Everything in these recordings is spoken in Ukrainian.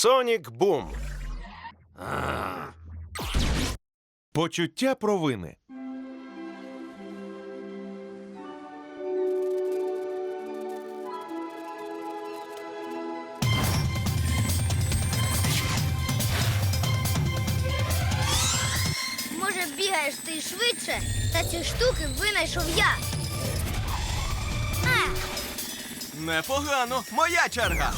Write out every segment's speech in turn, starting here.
Сонік Бум. Почуття провини. Може, бігаєш ти швидше, та ці штуки винайшов я. А, Непогано. Моя черга.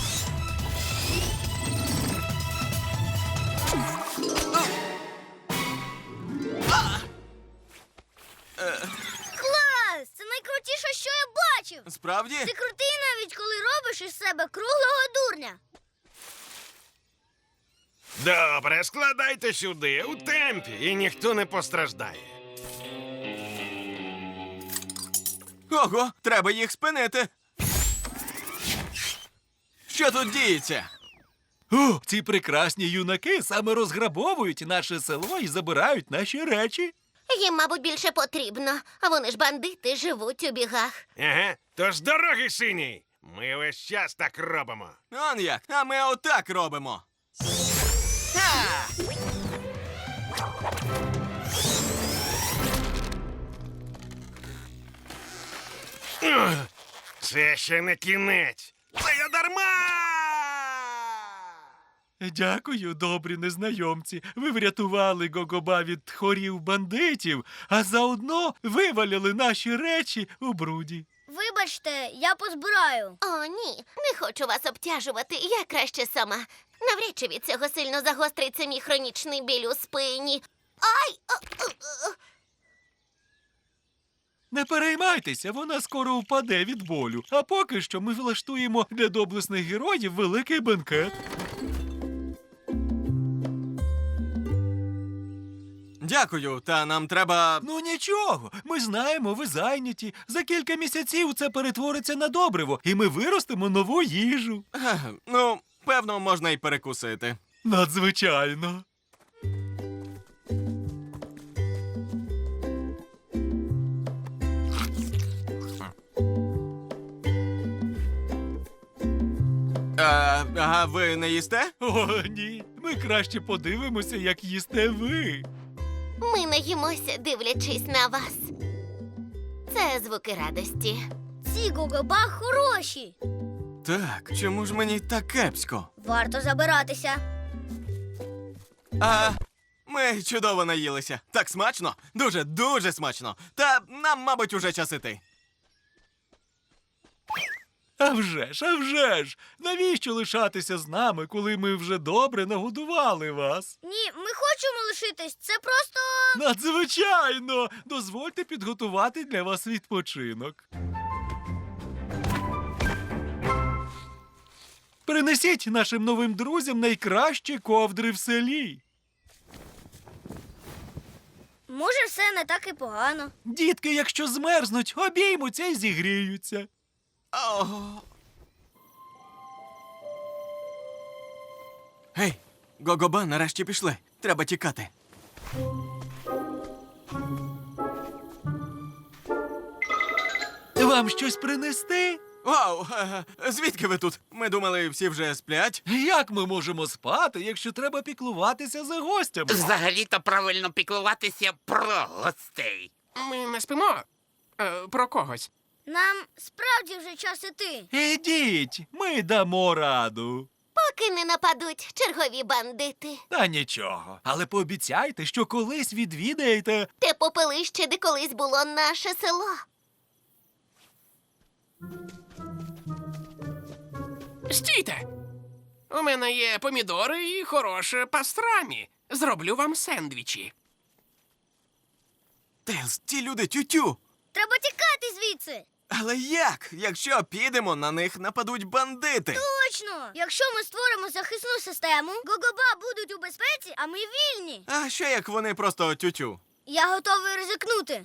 Бачив. Справді? Ти крутий навіть коли робиш із себе круглого дурня. Добре, складайте сюди у темпі, і ніхто не постраждає. Ого, треба їх спинити. Що тут діється? О, ці прекрасні юнаки саме розграбовують наше село і забирають наші речі. Їм, мабуть, більше потрібно. А вони ж бандити живуть у бігах. Ага, тож дороги синій. Ми весь час так робимо. Он як, а ми отак робимо. Ха! Це ще не кінець. Це я дарма. Дякую, добрі незнайомці. Ви врятували Гогоба від хорів бандитів, а заодно вивалили наші речі у бруді. Вибачте, я позбираю. О, ні, не хочу вас обтяжувати. Я краще сама. Навряд чи від цього сильно загостриться мій хронічний біль у спині. Ай! О, о, о. Не переймайтеся, вона скоро впаде від болю. А поки що ми влаштуємо для доблесних героїв великий бенкет. Дякую, та нам треба. Ну нічого, ми знаємо, ви зайняті. За кілька місяців це перетвориться на добриво, і ми виростимо нову їжу. Ех, Ну, певно, можна й перекусити. Надзвичайно. Е, а ви не їсте? О, ні. Ми краще подивимося, як їсте ви. Ми наїмося, дивлячись на вас. Це звуки радості. Ці гугаба хороші. Так, чому ж мені так кепсько? Варто забиратися. А ми чудово наїлися. Так смачно, дуже дуже смачно. Та нам, мабуть, уже час іти. А вже ж, а вже ж. Навіщо лишатися з нами, коли ми вже добре нагодували вас? Ні, ми хочемо лишитись. Це просто. Надзвичайно! Дозвольте підготувати для вас відпочинок. Принесіть нашим новим друзям найкращі ковдри в селі. Може, все не так і погано. Дітки, якщо змерзнуть, обіймуться і зігріються. О. Гей, Гогоба нарешті пішли. Треба тікати. Вам щось принести? Вау! е, Звідки ви тут? Ми думали, всі вже сплять. Як ми можемо спати, якщо треба піклуватися за гостями? Взагалі-то правильно піклуватися про гостей. Ми не спимо е, про когось. Нам справді вже час іти. Ідіть, ми дамо раду. Поки не нападуть чергові бандити. Та нічого. Але пообіцяйте, що колись відвідаєте. Те попелище, де колись було наше село. Стійте! У мене є помідори і хороше пастрамі. Зроблю вам сендвічі. Тейлз, ті люди тютю. Треба тікати звідси. Але як? Якщо підемо, на них нападуть бандити. Точно! Якщо ми створимо захисну систему, гогоба будуть у безпеці, а ми вільні. А що як вони просто тютю? Я готовий ризикнути.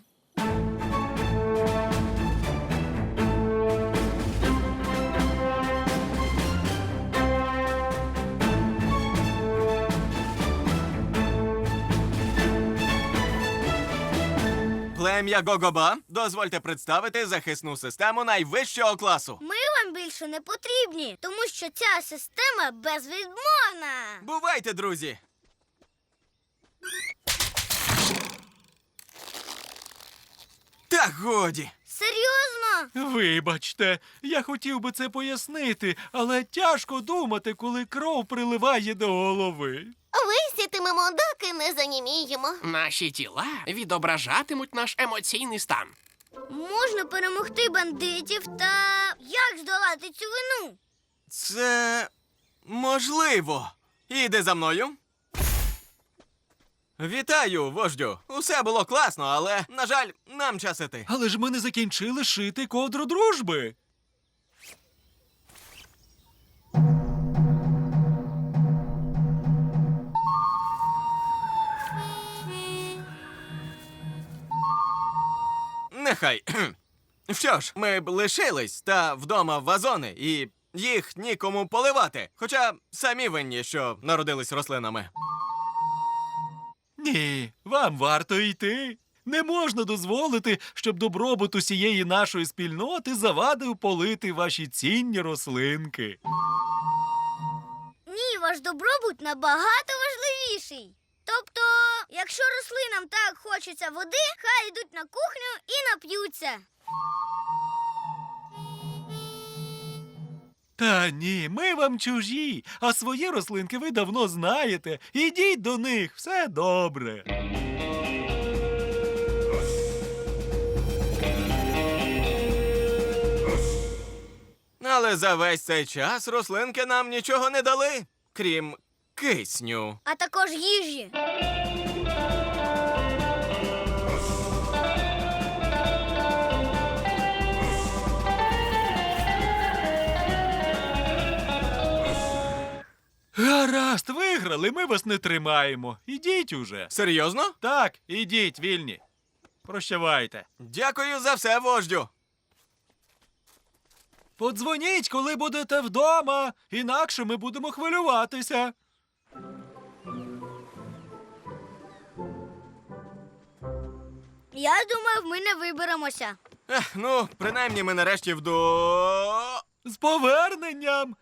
Плем'я Гогоба, дозвольте представити захисну систему найвищого класу. Ми вам більше не потрібні, тому що ця система безвідмовна. Бувайте, друзі! Та годі! Серйозно? Вибачте, я хотів би це пояснити, але тяжко думати, коли кров приливає до голови. Висітимемо, доки не заніміємо. Наші тіла відображатимуть наш емоційний стан. Можна перемогти бандитів та як здолати цю вину? Це можливо. Іди за мною. Вітаю, вождю. Усе було класно, але, на жаль, нам час іти. Але ж ми не закінчили шити ковдру дружби. Нехай. Що ж, ми б лишились та вдома вазони, і їх нікому поливати. Хоча самі винні, що народились рослинами. Ні, вам варто йти. Не можна дозволити, щоб добробут усієї нашої спільноти завадив полити ваші цінні рослинки. Ні, ваш добробут набагато важливіший. Тобто, якщо рослинам так хочеться води, хай йдуть на кухню і нап'ються. Та ні, ми вам чужі, а свої рослинки ви давно знаєте. Ідіть до них, все добре. Але за весь цей час рослинки нам нічого не дали, крім кисню. А також їжі. Гаразд, виграли, ми вас не тримаємо. Ідіть уже. Серйозно? Так, ідіть, вільні. Прощавайте. Дякую за все, вождю. Подзвоніть, коли будете вдома, інакше ми будемо хвилюватися. Я думав, ми не виберемося. Ех, ну, принаймні ми нарешті вдо. З поверненням.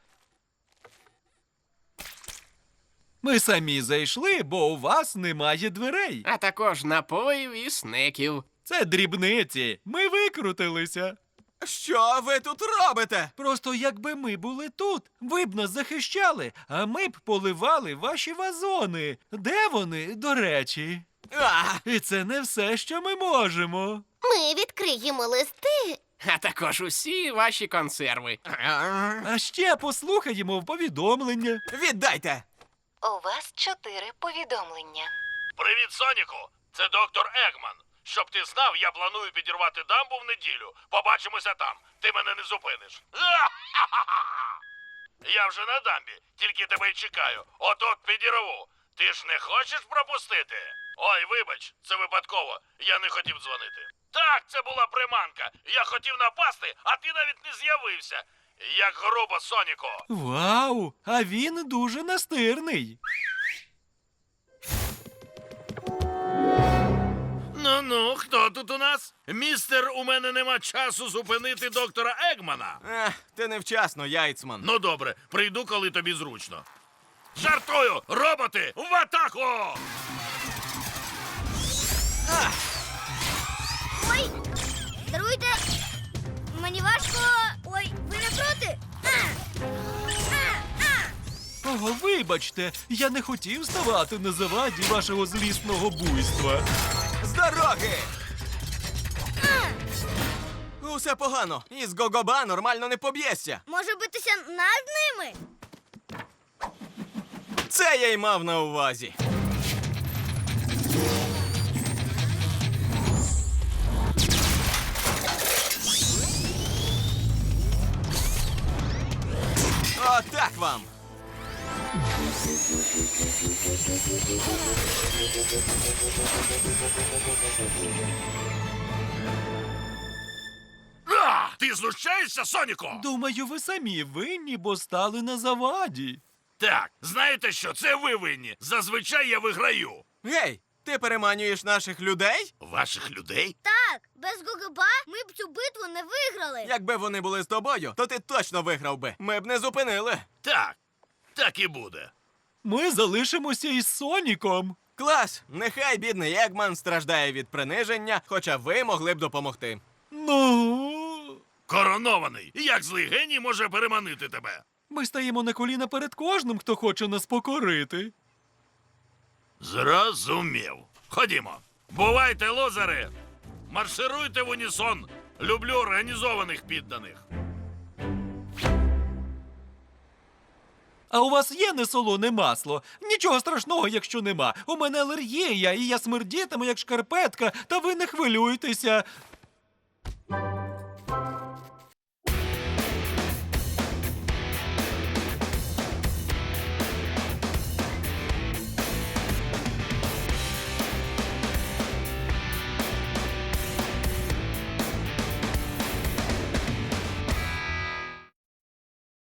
Ми самі зайшли, бо у вас немає дверей. А також напоїв і снеків. Це дрібниці. Ми викрутилися. Що ви тут робите? Просто якби ми були тут, ви б нас захищали, а ми б поливали ваші вазони. Де вони, до речі? А, І це не все, що ми можемо. Ми відкриємо листи. А також усі ваші консерви. А ще послухаємо в повідомлення. віддайте. У вас чотири повідомлення. Привіт, Соніку! Це доктор Егман. Щоб ти знав, я планую підірвати дамбу в неділю. Побачимося там. Ти мене не зупиниш. Я вже на дамбі, тільки тебе й чекаю. От-от підірву. Ти ж не хочеш пропустити? Ой, вибач, це випадково. Я не хотів дзвонити. Так, це була приманка. Я хотів напасти, а ти навіть не з'явився. Як грубо, Соніку. Вау! А він дуже настирний. Ну ну, хто тут у нас? Містер, у мене нема часу зупинити доктора Егмана. Ех, ти невчасно, яйцман. Ну добре, прийду, коли тобі зручно. Жартую! Роботи! В атаку! Ой, даруйте. Мені важко. Ой, ви не проти? О, вибачте, я не хотів ставати на заваді вашого злісного буйства. З дороги! Усе погано. Із Гогоба нормально не поб'єшся. Може битися над ними? Це я й мав на увазі. Отак вам. А, ти знущаєшся, Соніку? Думаю, ви самі винні, бо стали на заваді. Так, знаєте що, це ви винні. Зазвичай я виграю. Гей, Ти переманюєш наших людей? Ваших людей? Так, без Гогоба ми б цю битву не виграли. Якби вони були з тобою, то ти точно виграв би. Ми б не зупинили. Так, так і буде. Ми залишимося із Соніком. Клас! Нехай бідний Егман страждає від приниження, хоча ви могли б допомогти. Ну. Коронований. Як злий геній може переманити тебе? Ми стаємо на коліна перед кожним, хто хоче нас покорити. Зрозумів. Ходімо. Бувайте, лозери! Маршируйте в унісон. Люблю організованих підданих. А у вас є несолоне масло? Нічого страшного, якщо нема. У мене алергія, і я смердітиму, як шкарпетка, та ви не хвилюйтеся.